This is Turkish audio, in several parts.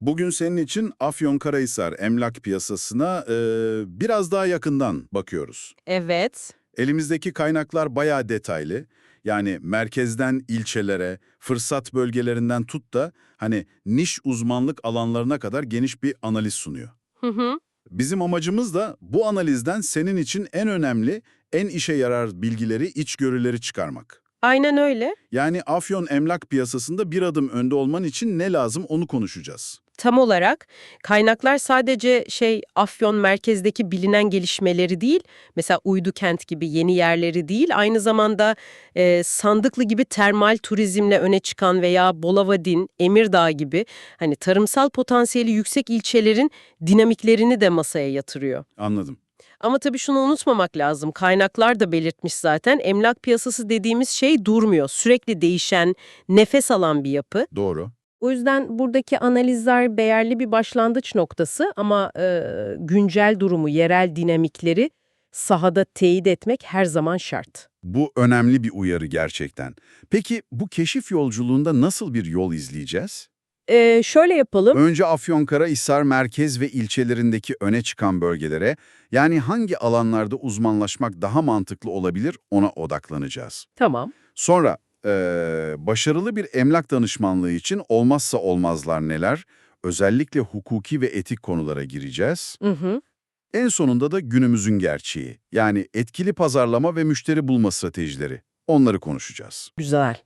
Bugün senin için Afyonkarahisar emlak piyasasına e, biraz daha yakından bakıyoruz. Evet. Elimizdeki kaynaklar bayağı detaylı. Yani merkezden ilçelere, fırsat bölgelerinden tut da hani niş uzmanlık alanlarına kadar geniş bir analiz sunuyor. Hı hı. Bizim amacımız da bu analizden senin için en önemli, en işe yarar bilgileri, içgörüleri çıkarmak. Aynen öyle. Yani Afyon emlak piyasasında bir adım önde olman için ne lazım onu konuşacağız. Tam olarak kaynaklar sadece şey Afyon merkezdeki bilinen gelişmeleri değil, mesela Uydu Kent gibi yeni yerleri değil, aynı zamanda e, Sandıklı gibi termal turizmle öne çıkan veya Bolavadin, Emirdağ gibi hani tarımsal potansiyeli yüksek ilçelerin dinamiklerini de masaya yatırıyor. Anladım. Ama tabii şunu unutmamak lazım. Kaynaklar da belirtmiş zaten. Emlak piyasası dediğimiz şey durmuyor. Sürekli değişen, nefes alan bir yapı. Doğru. O yüzden buradaki analizler değerli bir başlangıç noktası ama e, güncel durumu, yerel dinamikleri sahada teyit etmek her zaman şart. Bu önemli bir uyarı gerçekten. Peki bu keşif yolculuğunda nasıl bir yol izleyeceğiz? E, şöyle yapalım. Önce Afyonkarahisar merkez ve ilçelerindeki öne çıkan bölgelere, yani hangi alanlarda uzmanlaşmak daha mantıklı olabilir ona odaklanacağız. Tamam. Sonra eee, başarılı bir emlak danışmanlığı için olmazsa olmazlar neler? Özellikle hukuki ve etik konulara gireceğiz. Hı hı. En sonunda da günümüzün gerçeği, yani etkili pazarlama ve müşteri bulma stratejileri. Onları konuşacağız. Güzel.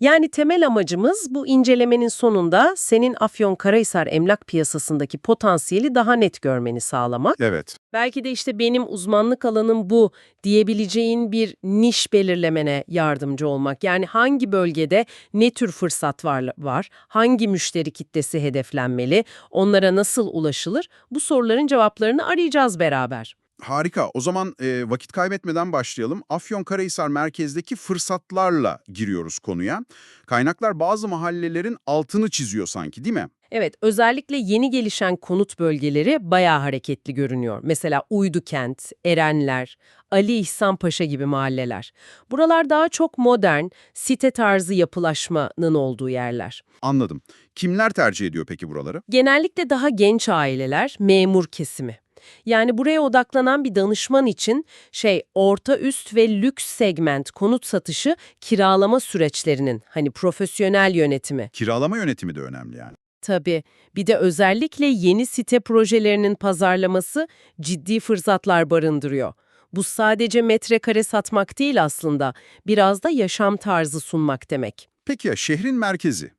Yani temel amacımız bu incelemenin sonunda senin Afyonkarahisar emlak piyasasındaki potansiyeli daha net görmeni sağlamak. Evet, Belki de işte benim uzmanlık alanım bu diyebileceğin bir niş belirlemene yardımcı olmak. Yani hangi bölgede ne tür fırsat var, var, hangi müşteri kitlesi hedeflenmeli, onlara nasıl ulaşılır? Bu soruların cevaplarını arayacağız beraber. Harika. O zaman e, vakit kaybetmeden başlayalım. Afyonkarahisar merkezdeki fırsatlarla giriyoruz konuya. Kaynaklar bazı mahallelerin altını çiziyor sanki değil mi? Evet, özellikle yeni gelişen konut bölgeleri bayağı hareketli görünüyor. Mesela Uydukent, Erenler, Ali İhsan Paşa gibi mahalleler. Buralar daha çok modern, site tarzı yapılaşmanın olduğu yerler. Anladım. Kimler tercih ediyor peki buraları? Genellikle daha genç aileler, memur kesimi. Yani buraya odaklanan bir danışman için şey orta üst ve lüks segment konut satışı kiralama süreçlerinin hani profesyonel yönetimi. Kiralama yönetimi de önemli yani. Tabii. Bir de özellikle yeni site projelerinin pazarlaması ciddi fırsatlar barındırıyor. Bu sadece metrekare satmak değil aslında. Biraz da yaşam tarzı sunmak demek. Peki ya şehrin merkezi?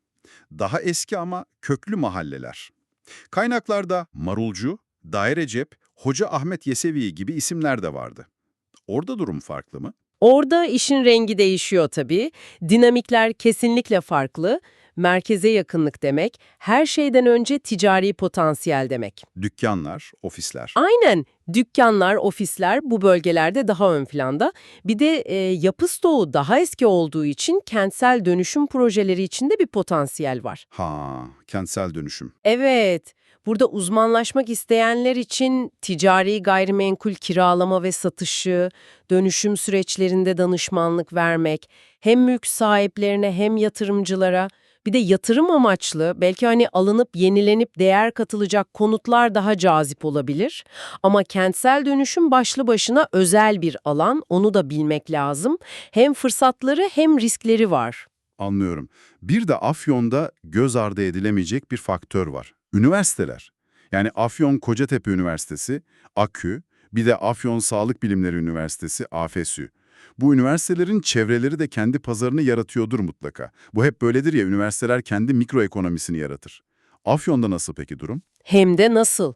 Daha eski ama köklü mahalleler. Kaynaklarda Marulcu, Daire Cep, Hoca Ahmet Yesevi gibi isimler de vardı. Orada durum farklı mı? Orada işin rengi değişiyor tabii. Dinamikler kesinlikle farklı. Merkeze yakınlık demek, her şeyden önce ticari potansiyel demek. Dükkanlar, ofisler. Aynen. Dükkanlar, ofisler bu bölgelerde daha ön planda. Bir de e, yapı stoğu daha eski olduğu için kentsel dönüşüm projeleri içinde bir potansiyel var. Ha, kentsel dönüşüm. Evet, burada uzmanlaşmak isteyenler için ticari gayrimenkul kiralama ve satışı, dönüşüm süreçlerinde danışmanlık vermek, hem mülk sahiplerine hem yatırımcılara, bir de yatırım amaçlı, belki hani alınıp yenilenip değer katılacak konutlar daha cazip olabilir. Ama kentsel dönüşüm başlı başına özel bir alan, onu da bilmek lazım. Hem fırsatları hem riskleri var. Anlıyorum. Bir de Afyon'da göz ardı edilemeyecek bir faktör var. Üniversiteler. Yani Afyon Kocatepe Üniversitesi, AKÜ, bir de Afyon Sağlık Bilimleri Üniversitesi, AFSÜ. Bu üniversitelerin çevreleri de kendi pazarını yaratıyordur mutlaka. Bu hep böyledir ya, üniversiteler kendi mikroekonomisini yaratır. Afyon'da nasıl peki durum? Hem de nasıl?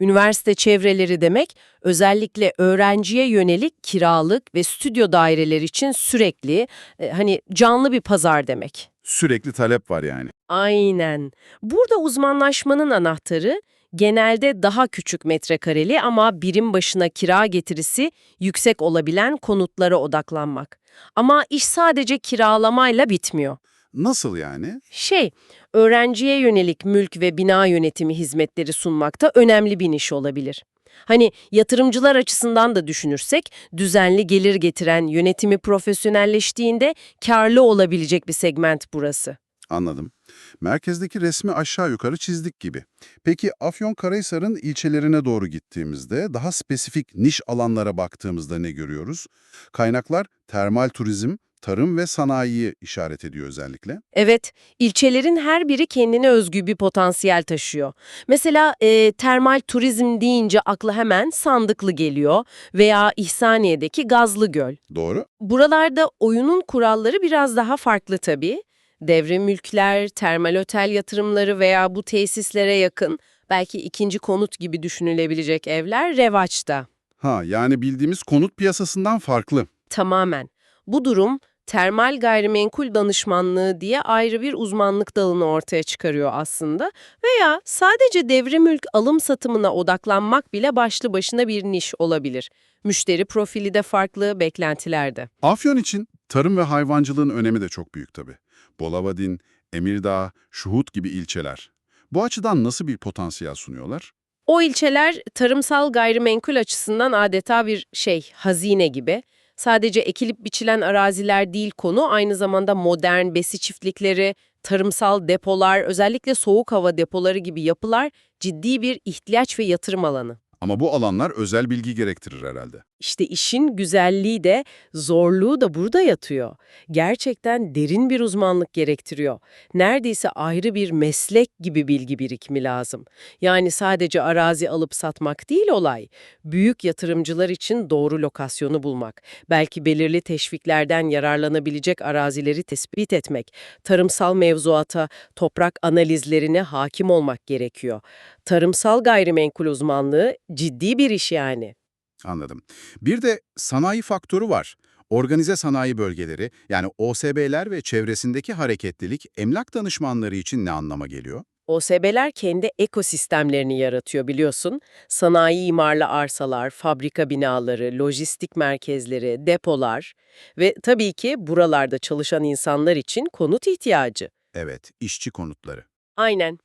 Üniversite çevreleri demek, özellikle öğrenciye yönelik kiralık ve stüdyo daireler için sürekli, e, hani canlı bir pazar demek. Sürekli talep var yani. Aynen. Burada uzmanlaşmanın anahtarı, genelde daha küçük metrekareli ama birim başına kira getirisi yüksek olabilen konutlara odaklanmak. Ama iş sadece kiralamayla bitmiyor. Nasıl yani? Şey, öğrenciye yönelik mülk ve bina yönetimi hizmetleri sunmakta önemli bir niş olabilir. Hani yatırımcılar açısından da düşünürsek, düzenli gelir getiren yönetimi profesyonelleştiğinde karlı olabilecek bir segment burası. Anladım. Merkezdeki resmi aşağı yukarı çizdik gibi. Peki Afyonkarahisar'ın ilçelerine doğru gittiğimizde daha spesifik niş alanlara baktığımızda ne görüyoruz? Kaynaklar termal turizm, tarım ve sanayiyi işaret ediyor özellikle. Evet, ilçelerin her biri kendine özgü bir potansiyel taşıyor. Mesela e, termal turizm deyince akla hemen Sandıklı geliyor veya İhsaniye'deki Gazlı Göl. Doğru. Buralarda oyunun kuralları biraz daha farklı tabii. Devre mülkler, termal otel yatırımları veya bu tesislere yakın, belki ikinci konut gibi düşünülebilecek evler revaçta. Ha yani bildiğimiz konut piyasasından farklı. Tamamen. Bu durum termal gayrimenkul danışmanlığı diye ayrı bir uzmanlık dalını ortaya çıkarıyor aslında. Veya sadece devre mülk alım satımına odaklanmak bile başlı başına bir niş olabilir. Müşteri profili de farklı, beklentiler de. Afyon için tarım ve hayvancılığın önemi de çok büyük tabii. Bolavadin, Emirdağ, Şuhut gibi ilçeler. Bu açıdan nasıl bir potansiyel sunuyorlar? O ilçeler tarımsal gayrimenkul açısından adeta bir şey, hazine gibi. Sadece ekilip biçilen araziler değil konu, aynı zamanda modern besi çiftlikleri, tarımsal depolar, özellikle soğuk hava depoları gibi yapılar ciddi bir ihtiyaç ve yatırım alanı. Ama bu alanlar özel bilgi gerektirir herhalde. İşte işin güzelliği de, zorluğu da burada yatıyor. Gerçekten derin bir uzmanlık gerektiriyor. Neredeyse ayrı bir meslek gibi bilgi birikimi lazım. Yani sadece arazi alıp satmak değil olay. Büyük yatırımcılar için doğru lokasyonu bulmak, belki belirli teşviklerden yararlanabilecek arazileri tespit etmek, tarımsal mevzuata, toprak analizlerine hakim olmak gerekiyor. Tarımsal gayrimenkul uzmanlığı ciddi bir iş yani. Anladım. Bir de sanayi faktörü var. Organize sanayi bölgeleri yani OSB'ler ve çevresindeki hareketlilik emlak danışmanları için ne anlama geliyor? OSB'ler kendi ekosistemlerini yaratıyor biliyorsun. Sanayi imarlı arsalar, fabrika binaları, lojistik merkezleri, depolar ve tabii ki buralarda çalışan insanlar için konut ihtiyacı. Evet, işçi konutları. Aynen.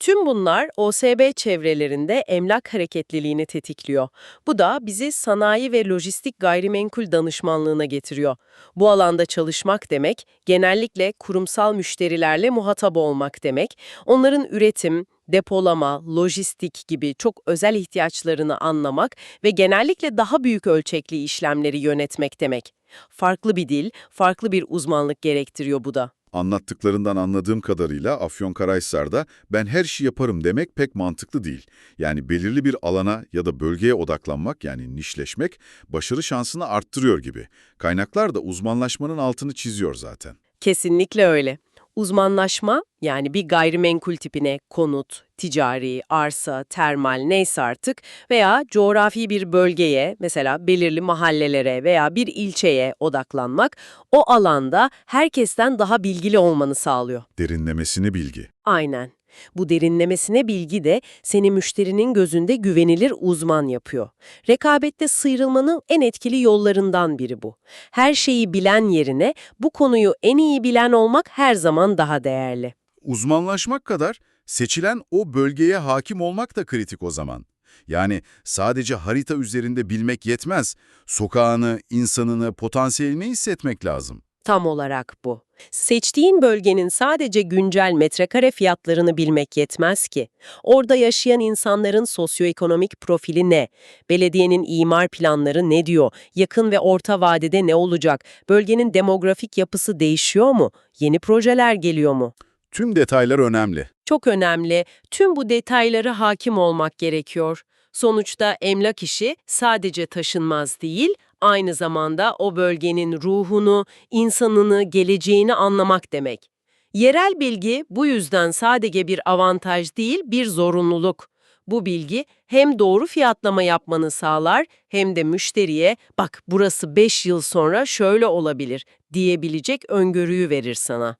Tüm bunlar OSB çevrelerinde emlak hareketliliğini tetikliyor. Bu da bizi sanayi ve lojistik gayrimenkul danışmanlığına getiriyor. Bu alanda çalışmak demek, genellikle kurumsal müşterilerle muhatap olmak demek, onların üretim, depolama, lojistik gibi çok özel ihtiyaçlarını anlamak ve genellikle daha büyük ölçekli işlemleri yönetmek demek. Farklı bir dil, farklı bir uzmanlık gerektiriyor bu da. Anlattıklarından anladığım kadarıyla Afyonkarahisar'da ben her şeyi yaparım demek pek mantıklı değil. Yani belirli bir alana ya da bölgeye odaklanmak yani nişleşmek başarı şansını arttırıyor gibi. Kaynaklar da uzmanlaşmanın altını çiziyor zaten. Kesinlikle öyle. Uzmanlaşma yani bir gayrimenkul tipine konut, ticari, arsa, termal neyse artık veya coğrafi bir bölgeye mesela belirli mahallelere veya bir ilçeye odaklanmak o alanda herkesten daha bilgili olmanı sağlıyor. Derinlemesine bilgi. Aynen. Bu derinlemesine bilgi de seni müşterinin gözünde güvenilir uzman yapıyor. Rekabette sıyrılmanın en etkili yollarından biri bu. Her şeyi bilen yerine bu konuyu en iyi bilen olmak her zaman daha değerli. Uzmanlaşmak kadar seçilen o bölgeye hakim olmak da kritik o zaman. Yani sadece harita üzerinde bilmek yetmez. Sokağını, insanını, potansiyelini hissetmek lazım. Tam olarak bu. Seçtiğin bölgenin sadece güncel metrekare fiyatlarını bilmek yetmez ki. Orada yaşayan insanların sosyoekonomik profili ne? Belediyenin imar planları ne diyor? Yakın ve orta vadede ne olacak? Bölgenin demografik yapısı değişiyor mu? Yeni projeler geliyor mu? Tüm detaylar önemli. Çok önemli. Tüm bu detaylara hakim olmak gerekiyor. Sonuçta emlak işi sadece taşınmaz değil, aynı zamanda o bölgenin ruhunu, insanını, geleceğini anlamak demek. Yerel bilgi bu yüzden sadece bir avantaj değil, bir zorunluluk. Bu bilgi hem doğru fiyatlama yapmanı sağlar hem de müşteriye bak burası 5 yıl sonra şöyle olabilir diyebilecek öngörüyü verir sana.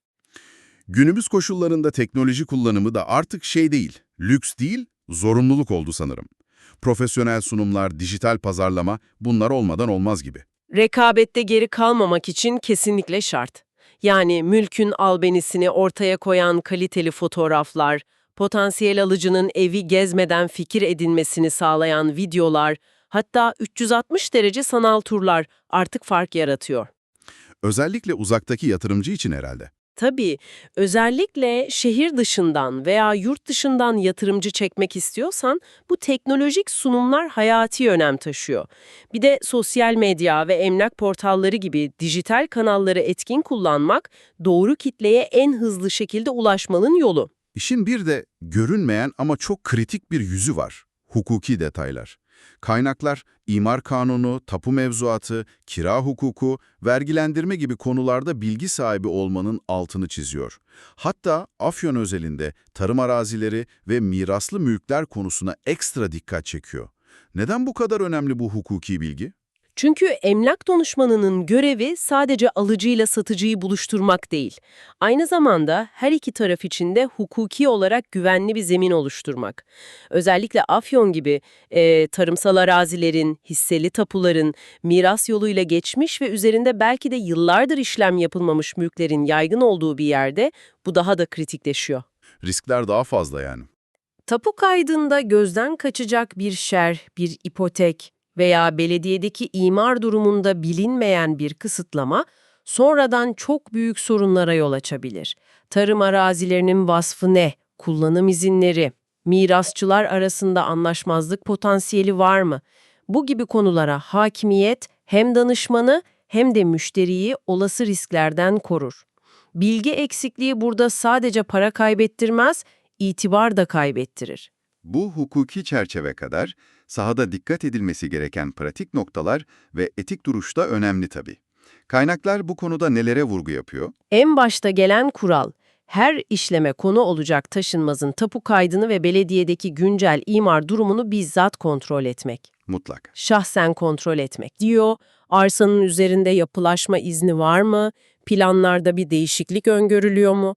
Günümüz koşullarında teknoloji kullanımı da artık şey değil, lüks değil, zorunluluk oldu sanırım. Profesyonel sunumlar, dijital pazarlama bunlar olmadan olmaz gibi. Rekabette geri kalmamak için kesinlikle şart. Yani mülkün albenisini ortaya koyan kaliteli fotoğraflar, potansiyel alıcının evi gezmeden fikir edinmesini sağlayan videolar, hatta 360 derece sanal turlar artık fark yaratıyor. Özellikle uzaktaki yatırımcı için herhalde. Tabii, özellikle şehir dışından veya yurt dışından yatırımcı çekmek istiyorsan bu teknolojik sunumlar hayati önem taşıyor. Bir de sosyal medya ve emlak portalları gibi dijital kanalları etkin kullanmak doğru kitleye en hızlı şekilde ulaşmanın yolu. İşin bir de görünmeyen ama çok kritik bir yüzü var. Hukuki detaylar. Kaynaklar, imar kanunu, tapu mevzuatı, kira hukuku, vergilendirme gibi konularda bilgi sahibi olmanın altını çiziyor. Hatta Afyon özelinde tarım arazileri ve miraslı mülkler konusuna ekstra dikkat çekiyor. Neden bu kadar önemli bu hukuki bilgi? Çünkü emlak danışmanının görevi sadece alıcıyla satıcıyı buluşturmak değil. Aynı zamanda her iki taraf için de hukuki olarak güvenli bir zemin oluşturmak. Özellikle Afyon gibi e, tarımsal arazilerin, hisseli tapuların, miras yoluyla geçmiş ve üzerinde belki de yıllardır işlem yapılmamış mülklerin yaygın olduğu bir yerde bu daha da kritikleşiyor. Riskler daha fazla yani. Tapu kaydında gözden kaçacak bir şer, bir ipotek veya belediyedeki imar durumunda bilinmeyen bir kısıtlama sonradan çok büyük sorunlara yol açabilir. Tarım arazilerinin vasfı ne? Kullanım izinleri? Mirasçılar arasında anlaşmazlık potansiyeli var mı? Bu gibi konulara hakimiyet hem danışmanı hem de müşteriyi olası risklerden korur. Bilgi eksikliği burada sadece para kaybettirmez, itibar da kaybettirir. Bu hukuki çerçeve kadar sahada dikkat edilmesi gereken pratik noktalar ve etik duruş da önemli tabii. Kaynaklar bu konuda nelere vurgu yapıyor? En başta gelen kural, her işleme konu olacak taşınmazın tapu kaydını ve belediyedeki güncel imar durumunu bizzat kontrol etmek. Mutlak. Şahsen kontrol etmek diyor. Arsanın üzerinde yapılaşma izni var mı? Planlarda bir değişiklik öngörülüyor mu?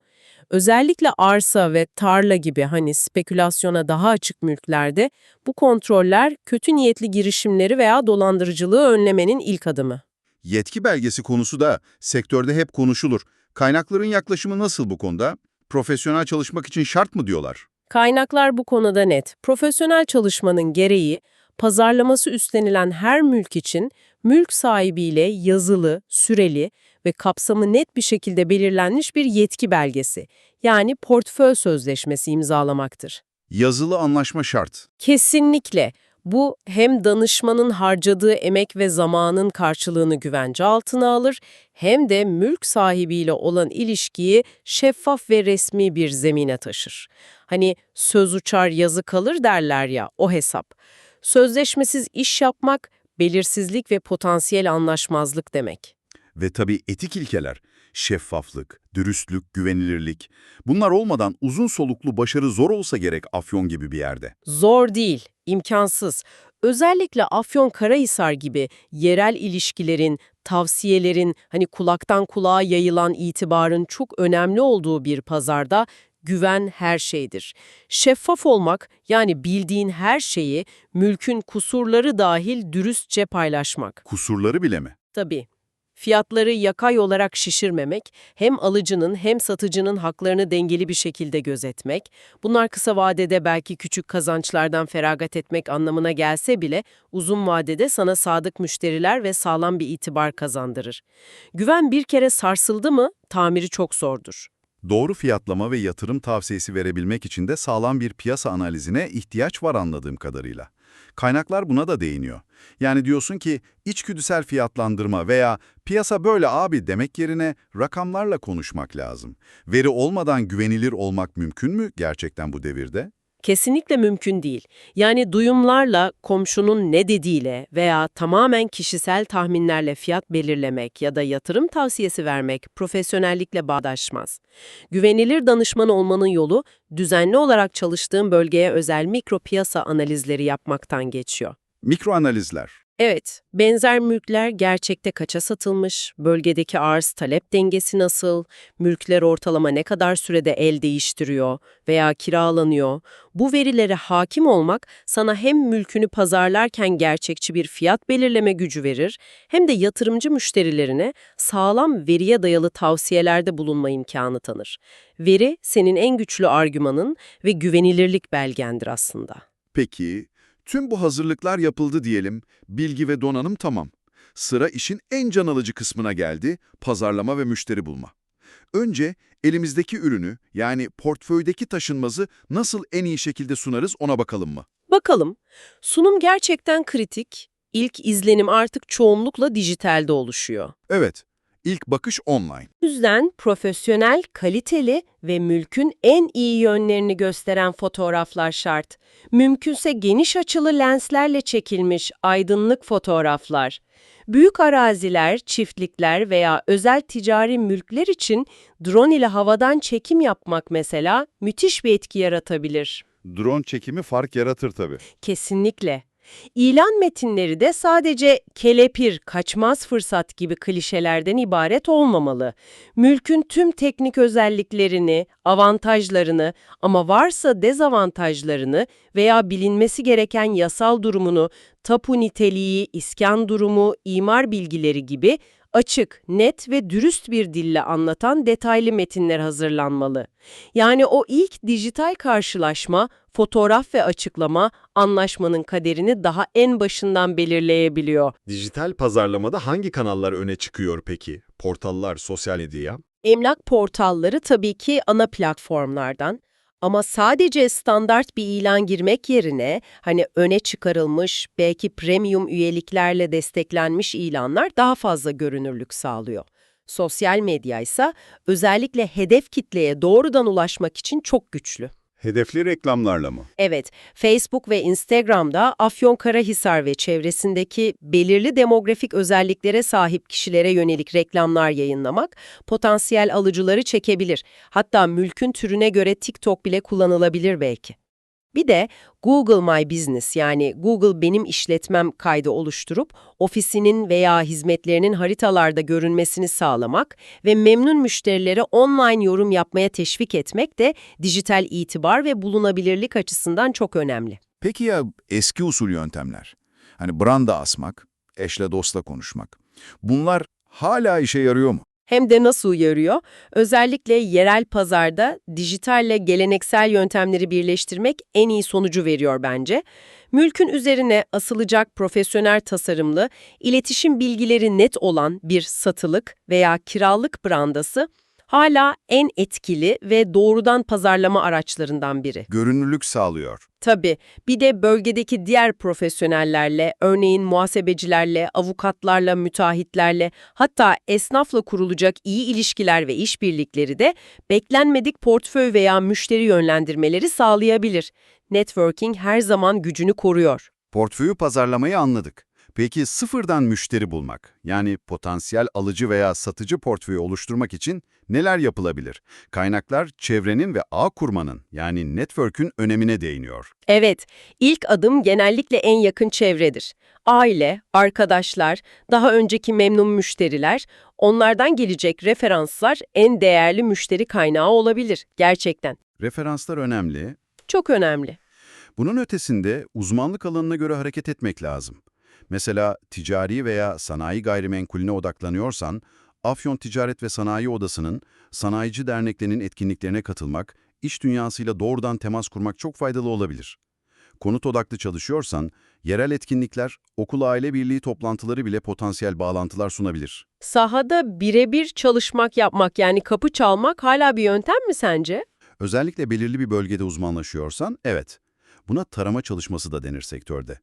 Özellikle arsa ve tarla gibi hani spekülasyona daha açık mülklerde bu kontroller kötü niyetli girişimleri veya dolandırıcılığı önlemenin ilk adımı. Yetki belgesi konusu da sektörde hep konuşulur. Kaynakların yaklaşımı nasıl bu konuda? Profesyonel çalışmak için şart mı diyorlar? Kaynaklar bu konuda net. Profesyonel çalışmanın gereği, pazarlaması üstlenilen her mülk için mülk sahibiyle yazılı, süreli ve kapsamı net bir şekilde belirlenmiş bir yetki belgesi, yani portföy sözleşmesi imzalamaktır. Yazılı anlaşma şart. Kesinlikle. Bu hem danışmanın harcadığı emek ve zamanın karşılığını güvence altına alır, hem de mülk sahibiyle olan ilişkiyi şeffaf ve resmi bir zemine taşır. Hani söz uçar yazı kalır derler ya, o hesap. Sözleşmesiz iş yapmak, belirsizlik ve potansiyel anlaşmazlık demek. Ve tabii etik ilkeler, şeffaflık, dürüstlük, güvenilirlik. Bunlar olmadan uzun soluklu başarı zor olsa gerek Afyon gibi bir yerde. Zor değil, imkansız. Özellikle Afyonkarahisar gibi yerel ilişkilerin, tavsiyelerin, hani kulaktan kulağa yayılan itibarın çok önemli olduğu bir pazarda güven her şeydir. Şeffaf olmak, yani bildiğin her şeyi, mülkün kusurları dahil dürüstçe paylaşmak. Kusurları bile mi? Tabii. Fiyatları yakay olarak şişirmemek, hem alıcının hem satıcının haklarını dengeli bir şekilde gözetmek, bunlar kısa vadede belki küçük kazançlardan feragat etmek anlamına gelse bile uzun vadede sana sadık müşteriler ve sağlam bir itibar kazandırır. Güven bir kere sarsıldı mı tamiri çok zordur. Doğru fiyatlama ve yatırım tavsiyesi verebilmek için de sağlam bir piyasa analizine ihtiyaç var anladığım kadarıyla. Kaynaklar buna da değiniyor. Yani diyorsun ki içgüdüsel fiyatlandırma veya piyasa böyle abi demek yerine rakamlarla konuşmak lazım. Veri olmadan güvenilir olmak mümkün mü gerçekten bu devirde? Kesinlikle mümkün değil. Yani duyumlarla, komşunun ne dediğiyle veya tamamen kişisel tahminlerle fiyat belirlemek ya da yatırım tavsiyesi vermek profesyonellikle bağdaşmaz. Güvenilir danışman olmanın yolu düzenli olarak çalıştığın bölgeye özel mikro piyasa analizleri yapmaktan geçiyor. Mikro analizler. Evet, benzer mülkler gerçekte kaça satılmış, bölgedeki arz-talep dengesi nasıl, mülkler ortalama ne kadar sürede el değiştiriyor veya kiralanıyor. Bu verilere hakim olmak sana hem mülkünü pazarlarken gerçekçi bir fiyat belirleme gücü verir, hem de yatırımcı müşterilerine sağlam veriye dayalı tavsiyelerde bulunma imkanı tanır. Veri senin en güçlü argümanın ve güvenilirlik belgendir aslında. Peki, tüm bu hazırlıklar yapıldı diyelim, bilgi ve donanım tamam. Sıra işin en can alıcı kısmına geldi, pazarlama ve müşteri bulma. Önce elimizdeki ürünü yani portföydeki taşınmazı nasıl en iyi şekilde sunarız ona bakalım mı? Bakalım. Sunum gerçekten kritik. İlk izlenim artık çoğunlukla dijitalde oluşuyor. Evet, ilk bakış online. Bu yüzden profesyonel, kaliteli ve mülkün en iyi yönlerini gösteren fotoğraflar şart. Mümkünse geniş açılı lenslerle çekilmiş aydınlık fotoğraflar. Büyük araziler, çiftlikler veya özel ticari mülkler için drone ile havadan çekim yapmak mesela müthiş bir etki yaratabilir. Drone çekimi fark yaratır tabii. Kesinlikle. İlan metinleri de sadece kelepir, kaçmaz fırsat gibi klişelerden ibaret olmamalı. Mülkün tüm teknik özelliklerini, avantajlarını ama varsa dezavantajlarını veya bilinmesi gereken yasal durumunu, tapu niteliği, iskan durumu, imar bilgileri gibi açık, net ve dürüst bir dille anlatan detaylı metinler hazırlanmalı. Yani o ilk dijital karşılaşma, fotoğraf ve açıklama anlaşmanın kaderini daha en başından belirleyebiliyor. Dijital pazarlamada hangi kanallar öne çıkıyor peki? Portallar, sosyal medya? Emlak portalları tabii ki ana platformlardan ama sadece standart bir ilan girmek yerine hani öne çıkarılmış, belki premium üyeliklerle desteklenmiş ilanlar daha fazla görünürlük sağlıyor. Sosyal medya ise özellikle hedef kitleye doğrudan ulaşmak için çok güçlü. Hedefli reklamlarla mı? Evet, Facebook ve Instagram'da Afyonkarahisar ve çevresindeki belirli demografik özelliklere sahip kişilere yönelik reklamlar yayınlamak potansiyel alıcıları çekebilir. Hatta mülkün türüne göre TikTok bile kullanılabilir belki. Bir de Google My Business yani Google Benim işletmem kaydı oluşturup ofisinin veya hizmetlerinin haritalarda görünmesini sağlamak ve memnun müşterilere online yorum yapmaya teşvik etmek de dijital itibar ve bulunabilirlik açısından çok önemli. Peki ya eski usul yöntemler? Hani branda asmak, eşle dostla konuşmak. Bunlar hala işe yarıyor mu? Hem de nasıl uyarıyor? Özellikle yerel pazarda dijitalle geleneksel yöntemleri birleştirmek en iyi sonucu veriyor bence. Mülkün üzerine asılacak profesyonel tasarımlı, iletişim bilgileri net olan bir satılık veya kiralık brandası hala en etkili ve doğrudan pazarlama araçlarından biri. Görünürlük sağlıyor. Tabii. Bir de bölgedeki diğer profesyonellerle, örneğin muhasebecilerle, avukatlarla, müteahhitlerle, hatta esnafla kurulacak iyi ilişkiler ve işbirlikleri de beklenmedik portföy veya müşteri yönlendirmeleri sağlayabilir. Networking her zaman gücünü koruyor. Portföyü pazarlamayı anladık. Peki sıfırdan müşteri bulmak, yani potansiyel alıcı veya satıcı portföyü oluşturmak için neler yapılabilir? Kaynaklar çevrenin ve ağ kurmanın, yani network'ün önemine değiniyor. Evet, ilk adım genellikle en yakın çevredir. Aile, arkadaşlar, daha önceki memnun müşteriler, onlardan gelecek referanslar en değerli müşteri kaynağı olabilir gerçekten. Referanslar önemli. Çok önemli. Bunun ötesinde uzmanlık alanına göre hareket etmek lazım. Mesela ticari veya sanayi gayrimenkulüne odaklanıyorsan, Afyon Ticaret ve Sanayi Odası'nın, sanayici derneklerinin etkinliklerine katılmak, iş dünyasıyla doğrudan temas kurmak çok faydalı olabilir. Konut odaklı çalışıyorsan, yerel etkinlikler, okul aile birliği toplantıları bile potansiyel bağlantılar sunabilir. Sahada birebir çalışmak yapmak yani kapı çalmak hala bir yöntem mi sence? Özellikle belirli bir bölgede uzmanlaşıyorsan, evet. Buna tarama çalışması da denir sektörde.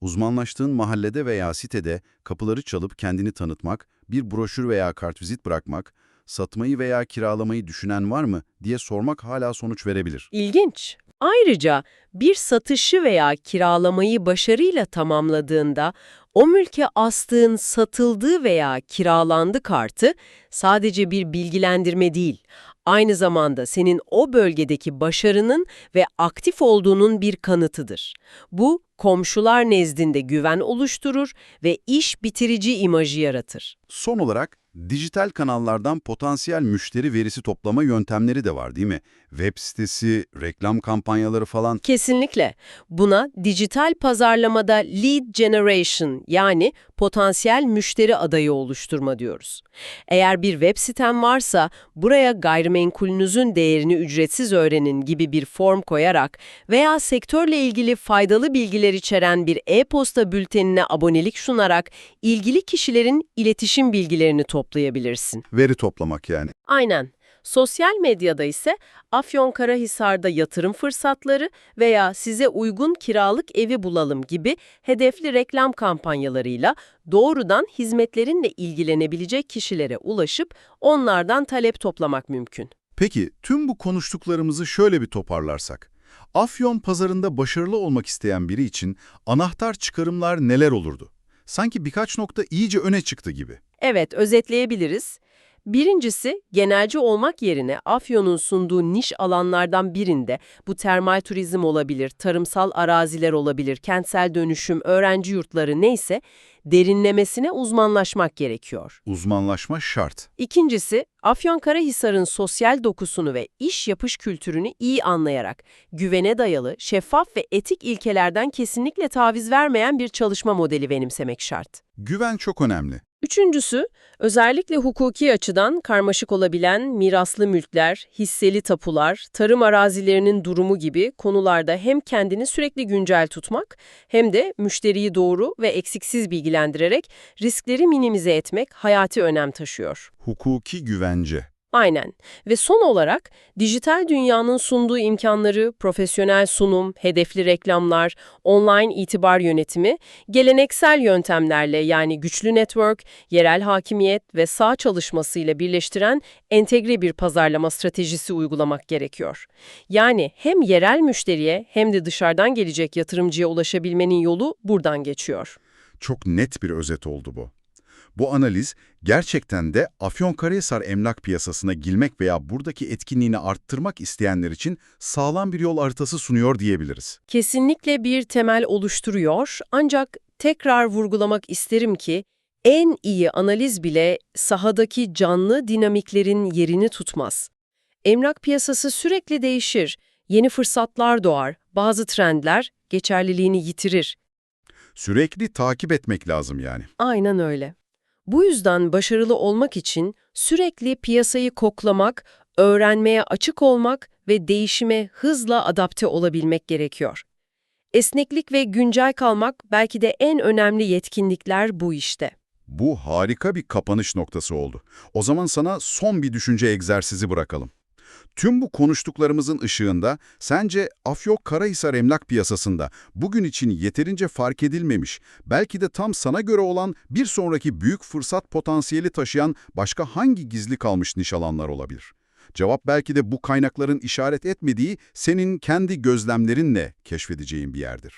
Uzmanlaştığın mahallede veya sitede kapıları çalıp kendini tanıtmak, bir broşür veya kartvizit bırakmak, satmayı veya kiralamayı düşünen var mı diye sormak hala sonuç verebilir. İlginç. Ayrıca bir satışı veya kiralamayı başarıyla tamamladığında o mülke astığın satıldığı veya kiralandı kartı sadece bir bilgilendirme değil, aynı zamanda senin o bölgedeki başarının ve aktif olduğunun bir kanıtıdır. Bu, komşular nezdinde güven oluşturur ve iş bitirici imajı yaratır. Son olarak dijital kanallardan potansiyel müşteri verisi toplama yöntemleri de var değil mi? Web sitesi, reklam kampanyaları falan. Kesinlikle. Buna dijital pazarlamada lead generation yani potansiyel müşteri adayı oluşturma diyoruz. Eğer bir web siten varsa buraya gayrimenkulünüzün değerini ücretsiz öğrenin gibi bir form koyarak veya sektörle ilgili faydalı bilgiler içeren bir e-posta bültenine abonelik sunarak ilgili kişilerin iletişim bilgilerini toplayabilirsin. Veri toplamak yani. Aynen. Sosyal medyada ise Afyonkarahisar'da yatırım fırsatları veya size uygun kiralık evi bulalım gibi hedefli reklam kampanyalarıyla doğrudan hizmetlerinle ilgilenebilecek kişilere ulaşıp onlardan talep toplamak mümkün. Peki tüm bu konuştuklarımızı şöyle bir toparlarsak. Afyon pazarında başarılı olmak isteyen biri için anahtar çıkarımlar neler olurdu? Sanki birkaç nokta iyice öne çıktı gibi. Evet, özetleyebiliriz. Birincisi, genelci olmak yerine Afyon'un sunduğu niş alanlardan birinde, bu termal turizm olabilir, tarımsal araziler olabilir, kentsel dönüşüm, öğrenci yurtları neyse, derinlemesine uzmanlaşmak gerekiyor. Uzmanlaşma şart. İkincisi, Afyonkarahisar'ın sosyal dokusunu ve iş yapış kültürünü iyi anlayarak, güvene dayalı, şeffaf ve etik ilkelerden kesinlikle taviz vermeyen bir çalışma modeli benimsemek şart. Güven çok önemli. Üçüncüsü, özellikle hukuki açıdan karmaşık olabilen miraslı mülkler, hisseli tapular, tarım arazilerinin durumu gibi konularda hem kendini sürekli güncel tutmak hem de müşteriyi doğru ve eksiksiz bilgilendirerek riskleri minimize etmek hayati önem taşıyor. Hukuki güvence. Aynen. Ve son olarak dijital dünyanın sunduğu imkanları, profesyonel sunum, hedefli reklamlar, online itibar yönetimi, geleneksel yöntemlerle yani güçlü network, yerel hakimiyet ve sağ çalışmasıyla birleştiren entegre bir pazarlama stratejisi uygulamak gerekiyor. Yani hem yerel müşteriye hem de dışarıdan gelecek yatırımcıya ulaşabilmenin yolu buradan geçiyor. Çok net bir özet oldu bu. Bu analiz gerçekten de Afyonkarahisar emlak piyasasına girmek veya buradaki etkinliğini arttırmak isteyenler için sağlam bir yol haritası sunuyor diyebiliriz. kesinlikle bir temel oluşturuyor ancak tekrar vurgulamak isterim ki en iyi analiz bile sahadaki canlı dinamiklerin yerini tutmaz. Emlak piyasası sürekli değişir, yeni fırsatlar doğar, bazı trendler geçerliliğini yitirir. Sürekli takip etmek lazım yani. Aynen öyle. Bu yüzden başarılı olmak için sürekli piyasayı koklamak, öğrenmeye açık olmak ve değişime hızla adapte olabilmek gerekiyor. Esneklik ve güncel kalmak belki de en önemli yetkinlikler bu işte. Bu harika bir kapanış noktası oldu. O zaman sana son bir düşünce egzersizi bırakalım. Tüm bu konuştuklarımızın ışığında sence Afyonkarahisar emlak piyasasında bugün için yeterince fark edilmemiş, belki de tam sana göre olan bir sonraki büyük fırsat potansiyeli taşıyan başka hangi gizli kalmış niş alanlar olabilir? Cevap belki de bu kaynakların işaret etmediği senin kendi gözlemlerinle keşfedeceğin bir yerdir.